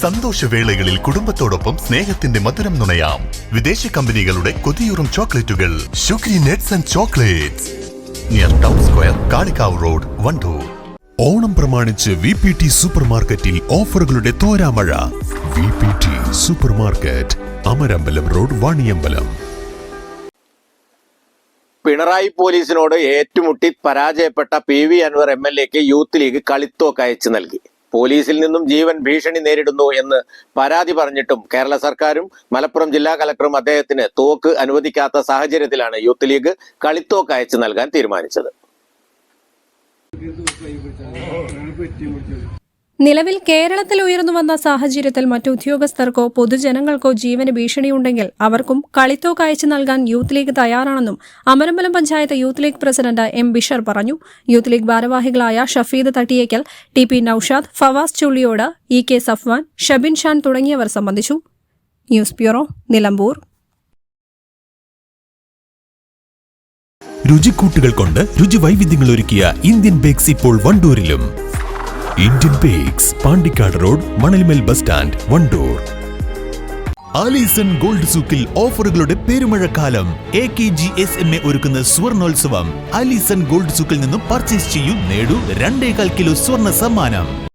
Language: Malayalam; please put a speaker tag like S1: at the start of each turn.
S1: സന്തോഷവേളകളിൽ കുടുംബത്തോടൊപ്പം സ്നേഹത്തിന്റെ മധുരം നുണയാം. വിദേശ കമ്പനികളുടെ കൊതിയൂറും ചോക്ലേറ്റുകൾ. ഷുഗ്രി nets and chocolates. Near town square Kalikavu road Wandoor. Onam പ്രമാണിച്ച് വി പി ടി സൂപ്പർ മാർക്കറ്റിൽ ഓഫറുകളുടെ തോരാമഴ. V P T super market Amarambalam road Vaniyambalam.
S2: Pinarayi പോലീസിനോട് ഏറ്റുമുട്ടി പരാജയപ്പെട്ട P V Anvar M L എക്ക് യൂത്ത് ലീഗ് കളിത്തോക്ക് അയച്ചു നൽകി. പോലീസിൽ നിന്നും ജീവൻ ഭീഷണി നേരിടുന്നു എന്ന് പരാതി പറഞ്ഞിട്ടും കേരള സർക്കാരും മലപ്പുറം ജില്ലാ കലക്ടറും അദ്ദേഹത്തിന് തോക്ക് അനുവദിക്കാത്ത സാഹചര്യത്തിലാണ് യൂത്ത് ലീഗ് കളിത്തോക്ക് അയച്ചു നൽകാൻ തീരുമാനിച്ചത്.
S3: നിലവിൽ കേരളത്തിൽ ഉയർന്നു വന്ന സാഹചര്യത്തിൽ മറ്റു ഉദ്യോഗസ്ഥർക്കോ പൊതുജനങ്ങൾക്കോ ജീവന് ഭീഷണിയുണ്ടെങ്കിൽ അവർക്കും കളിത്തോക്ക് അയച്ചു നൽകാൻ യൂത്ത് ലീഗ് തയ്യാറാണെന്നും Amarambalam panchayat youth league president M Bishar പറഞ്ഞു. യൂത്ത് ലീഗ് ഭാരവാഹികളായ Shafeed Thattiyekkal T P Noushad Fawaz Chulliyode E K Safwan Shabin Shan തുടങ്ങിയവർ സംബന്ധിച്ചു. News bureau Nilambur.
S4: രുചിക്കൂട്ടുകൾ കൊണ്ട് രുചി വൈവിധ്യങ്ങൾ ഒരുക്കിയ ഇന്ത്യൻ ബേക്സ് ഇപ്പോൾ വണ്ടൂരിലും. Indian bakes Pandikkad road Manalmel bus stand Wandoor Alison gold സൂക്കിൽ ഓഫറുകളുടെ പെരുമഴക്കാലം. A K G S M A ഒരുക്കുന്ന സ്വർണോത്സവം. ആലീസൺ ഗോൾഡ് സൂക്കിൽ നിന്നും പർച്ചേസ് ചെയ്യൂ നേടൂ രണ്ടേകാൽ കിലോ സ്വർണ സമ്മാനം.